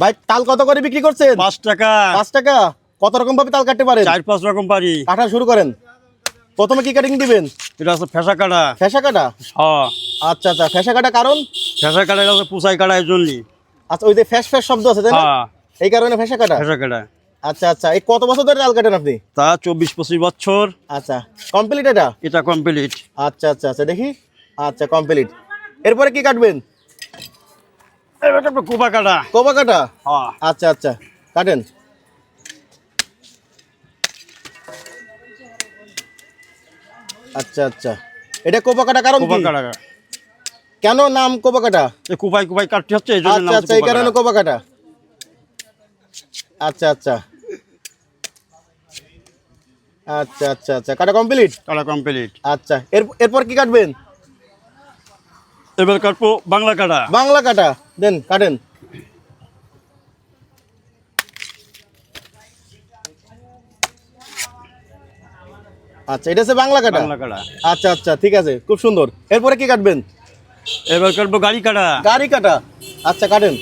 ভাই তাল কত করে বিক্রি করছেন? পাঁচ টাকা। পাঁচ টাকা? কত রকম ভাবে তাল কাটতে পারেন? চার পাঁচ রকম পারি। কাটা শুরু করেন। প্রথমে কি কাটিং দিবেন? এটা হচ্ছে ফেসা কাটা। ফেসা কাটা? হ্যাঁ। আচ্ছা আচ্ছা। ফেসা কাটা কারণ? ফেসা কাটা এটা হচ্ছে পুষাই কাটা জন্যই। আচ্ছা ওই যে ফ্যাস ফ্যাস শব্দ আছে তাই না? হ্যাঁ। এই কারণে ফেসা কাটা? ফেসা কাটা। আচ্ছা আচ্ছা। এই কত বছর ধরে তাল কাটেন আপনি? তা চব্বিশ পঁচিশ বছর। আচ্ছা। কমপ্লিট এটা? এটা কমপ্লিট। আচ্ছা আচ্ছা আচ্ছা। দেখি। আচ্ছা কমপ্লিট। এরপরে কি কাটবেন? কাটা কোবা কাটা হ্যাঁ। আচ্ছা আচ্ছা। কাটেন। আচ্ছা আচ্ছা। এটা কোপা কাটা কারণ কোপা কাটা কেন নাম কোপা কাটা কোপাই কোপাই কাটতে হচ্ছে এই জন্য আচ্ছা আচ্ছা এই কারণে কোপা কাটা আচ্ছা আচ্ছা। আচ্ছা আচ্ছা আচ্ছা। কাটা কমপ্লিট কাটা কমপ্লিট আচ্ছা। এর এরপর কি কাটবেন? এবার কাটবো বাংলা কাটা। বাংলা কাটা। দেন কাটেন। আচ্ছা এটা হচ্ছে বাংলা কাটা? বাংলা কাটা। আচ্ছা আচ্ছা ঠিক আছে খুব সুন্দর। এরপরে কি কাটবেন? এবার কাটবো গাড়ি কাটা। গাড়ি কাটা। আচ্ছা কাটেন।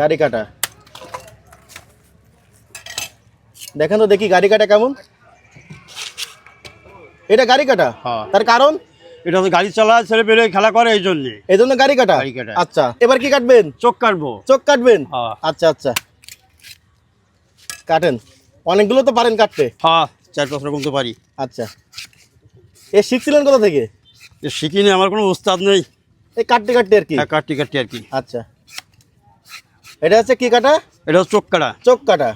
গাড়ি কাটা। দেখেন তো দেখি গাড়ি কাটা কেমন। এটা গাড়ি কাটা? হ্যাঁ। তার কারণ? এটা হচ্ছে গাড়ি চালায় ছেলে পেলে খেলা করে এই জন্যে এই জন্য গাড়ি কাটা? গাড়ি কাটা। আচ্ছা এবার কি কাটবেন? চোখ কাটবো। চোখ কাটবেন? হ্যাঁ। আচ্ছা আচ্ছা। কাটেন। অনেকগুলো তো পারেন কাটতে। হ্যাঁ চার পাঁচ রকম তো পারি। আচ্ছা। এ শিখছিলেন কোথা থেকে? এ শিখিনি আমার কোনো উস্তাদ নেই। এই কাটতে কাটতে আর কি? হ্যাঁ কাটতে কাটতে আর কি। আচ্ছা। এটা হচ্ছে কি কাটা? এটা হচ্ছে চোখ কাটা। চোখ কাটা।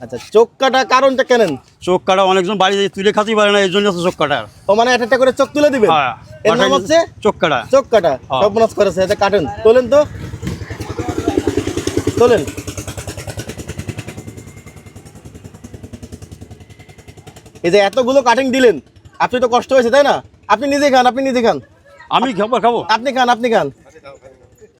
আচ্ছা চোখ কাটা কারণটা কেনেন? চোখ কাটা অনেকজন বাড়ি তুলে খাতেই পারে না এই জন্য চোখ কাটা। ও মানে একটা করে চোখ তুলে দিবেন? হ্যাঁ এর নাম হচ্ছে চোখ কাটা। চোখ কাটা। হ্যাঁ। মনাজ করেছে এটা কাটেন। তোলেন তো। তোলেন। এই যে এতগুলো কাটিং দিলেন আপনি তো কষ্ট হয়েছে তাই না? আপনি নিজে খান আপনি নিজে খান। আমি খাব খাব। আপনি খান আপনি খান।